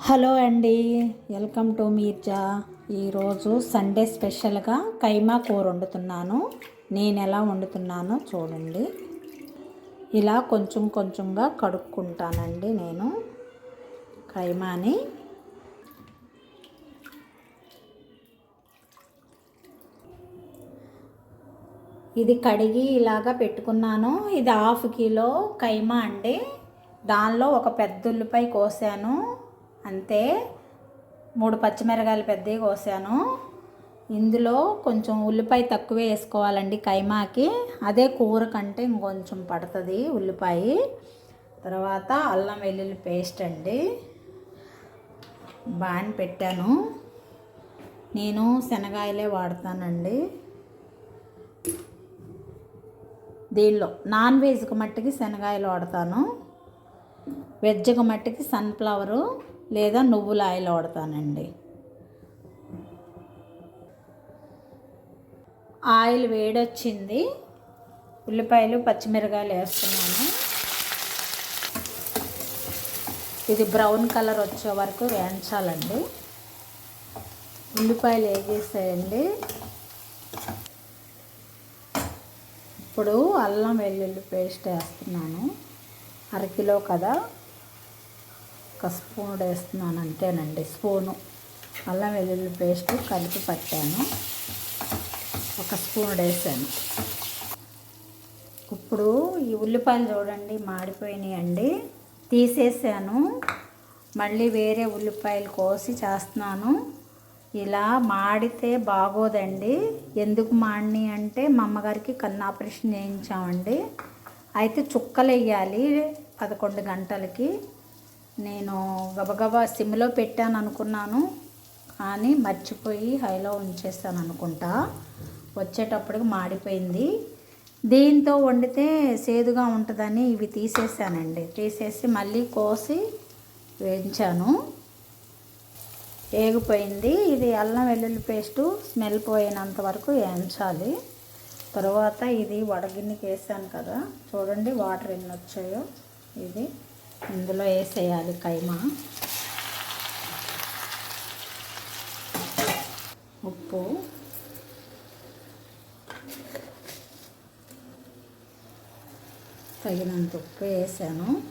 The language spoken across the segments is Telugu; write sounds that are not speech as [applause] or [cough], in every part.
హలో అండి వెల్కమ్ టు మీర్జా. ఈరోజు సండే స్పెషల్గా కైమా కూర వండుతున్నాను. నేను ఎలా వండుతున్నానో చూడండి. ఇలా కొంచెం కొంచెంగా కడుక్కుంటానండి నేను కైమాని. ఇది కడిగి ఇలాగా పెట్టుకున్నాను. ఇది హాఫ్ కిలో కైమా అండి. దానిలో ఒక పెద్ద ఉల్లిపాయ కోసాను. అంతే. మూడు పచ్చిమిరకాయలు పెద్దవి కోసాను. ఇందులో కొంచెం ఉల్లిపాయ తక్కువే వేసుకోవాలండి కైమాకి. అదే కూర కంటే ఇంకొంచెం పడుతుంది ఉల్లిపాయ. తర్వాత అల్లం వెల్లుల్లి పేస్ట్ అండి. బాగా పెట్టాను. నేను శనగాయలే వాడతానండి. దీనిలో నాన్ వెజ్కి మట్టికి శనగాయలు వాడతాను. వెజ్కి మట్టికి సన్ఫ్లవరు లేదా నువ్వుల ఆయిల్ వాడతానండి. ఆయిల్ వేడొచ్చింది. ఉల్లిపాయలు పచ్చిమిరకాయలు వేస్తున్నాను. ఇది బ్రౌన్ కలర్ వచ్చే వరకు వేయించాలండి. ఉల్లిపాయలు వేసేసేయండి ఇప్పుడు అల్లం వెల్లుల్లి పేస్ట్ వేస్తున్నాను. అరకిలో కదా. ఒక స్పూన్ వేస్తున్నాను అంతేనండి స్పూను. అల్లం వెల్లుల్లి పేస్ట్ కలిపి పట్టాను. ఒక స్పూన్ వేసాను. ఇప్పుడు ఈ ఉల్లిపాయలు చూడండి మాడిపోయినాయండి. తీసేసాను. మళ్ళీ వేరే ఉల్లిపాయలు కోసి చేస్తున్నాను. ఇలా మాడితే బాగోదండి. ఎందుకు మాడిని అంటే మా అమ్మగారికి కన్ను ఆపరేషన్ చేయించామండి. అయితే చుక్కలు వేయాలి పదకొండు గంటలకి. నేను గబగబా సిమ్లో పెట్టాను అనుకున్నాను కానీ మర్చిపోయి హైలో ఉంచేస్తాను అనుకుంటా వచ్చేటప్పటికి మాడిపోయింది. దీంతో వండితే సేదుగా ఉంటుందని ఇవి తీసేసానండి తీసేసి మళ్ళీ కోసి వేయించాను. వేగిపోయింది ఇది అల్లం వెల్లుల్లి పేస్టు స్మెల్ పోయినంత వరకు వేయించాలి. తర్వాత ఇది వడగిన్నెకి వేసాను కదా. చూడండి వాటర్ ఎన్ని వచ్చాయో. ఇది ఇందులో వేసేయాలి కైమా. ఉప్పు. తగినంత ఉప్పు వేసాను.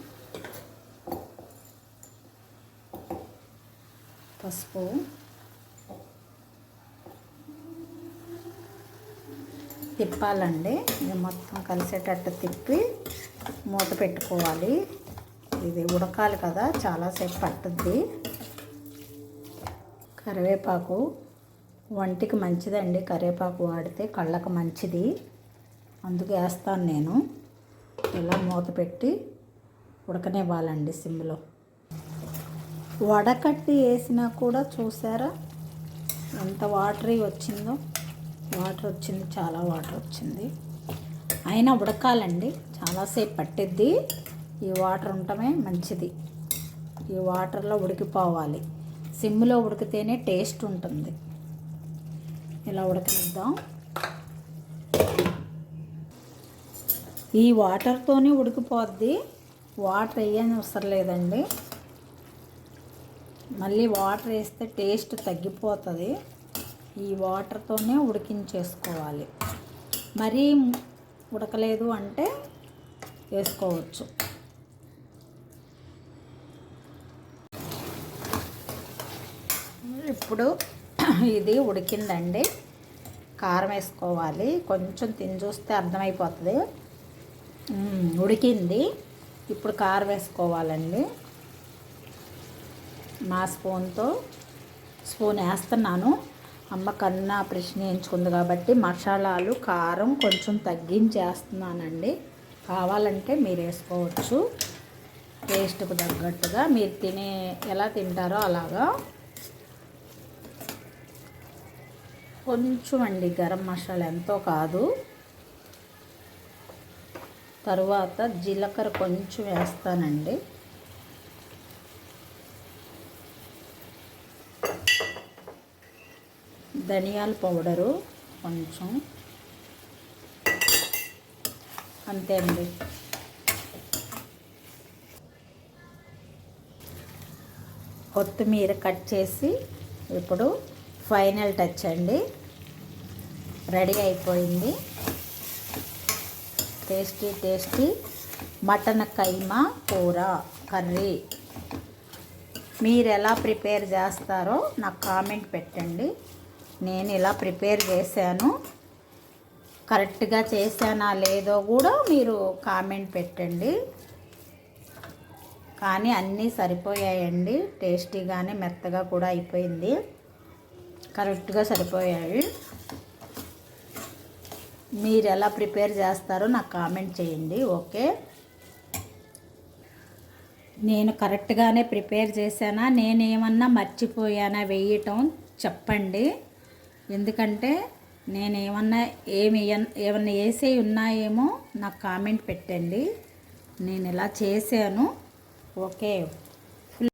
పసుపు. తిప్పాలండి. ఇది మొత్తం కలిసేటట్టు తిప్పి మూత పెట్టుకోవాలి. ఇది ఉడకాలి కదా చాలాసేపు పట్టుద్ది. కరివేపాకు వంటికి మంచిదండి. కరివేపాకు వాడితే కళ్ళకు మంచిది. అందుకు వేస్తాను నేను. ఇలా మూత పెట్టి ఉడకనివ్వాలండి సిమ్లో. వడకట్టి వేసినా కూడా చూసారా? ఎంత వాటరీ వచ్చిందో. వాటర్ వచ్చింది చాలా వాటర్ వచ్చింది. అయినా ఉడకాలండి. చాలాసేపు పట్టిద్ది. ఈ వాటర్ ఉండటమే మంచిది. ఈ వాటర్లో ఉడికిపోవాలి. సిమ్లో ఉడికితేనే టేస్ట్ ఉంటుంది. ఇలా ఉడకనిద్దాం. ఈ వాటర్తోనే ఉడికిపోద్ది. వాటర్ వేయని అవసరం లేదండి. మళ్ళీ వాటర్ వేస్తే టేస్ట్ తగ్గిపోతుంది. ఈ వాటర్తోనే ఉడికించేసుకోవాలి. మరీ ఉడకలేదు అంటే వేసుకోవచ్చు. ఇప్పుడు [clears throat] ఇది ఉడికిందండి. కారం వేసుకోవాలి. కొంచెం తిని చూస్తే అర్థమైపోతుంది. ఉడికింది. ఇప్పుడు కారం వేసుకోవాలండి. మా స్పూన్తో స్పూన్ వేస్తున్నాను. అమ్మ కన్నా ఆపరేషన్ ఎంచుకుంది కాబట్టి మసాలాలు కారం కొంచెం తగ్గించేస్తున్నానండి. కావాలంటే మీరు వేసుకోవచ్చు. టేస్ట్కు తగ్గట్టుగా మీరు తినే ఎలా తింటారో అలాగా కొంచెం అండి గరం మసాలా ఎంతో కాదు. తరువాత జీలకర్ర కొంచెం వేస్తానండి. ధనియాల పౌడరు కొంచెం. అంతే అండి. కొత్తిమీర కట్ చేసి ఇప్పుడు ఫైనల్ టచ్ అండి. రెడీ అయిపోయింది. టేస్టీ టేస్టీ మటన్ కైమా కూర కర్రీ. మీరు ఎలా ప్రిపేర్ చేస్తారో నాకు కామెంట్ పెట్టండి. నేను ఇలా ప్రిపేర్ చేశాను. కరెక్ట్గా చేశానా లేదో కూడా మీరు కామెంట్ పెట్టండి. కానీ అన్నీ సరిపోయాయండి. టేస్టీగానే మెత్తగా కూడా అయిపోయింది. కరెక్ట్గా సరిపోయాయి. మీరు ఎలా ప్రిపేర్ చేస్తారో నాకు కామెంట్ చేయండి ఓకే? నేను కరెక్ట్గానే ప్రిపేర్ చేశానా? నేనేమన్నా మర్చిపోయానా? వేయటం చెప్పండి. ఎందుకంటే నేను ఏమన్నా ఏమి ఏమన్నా వేసే ఉన్నాయేమో నాకు కామెంట్ పెట్టండి. నేను ఇలా చేశాను ఓకే?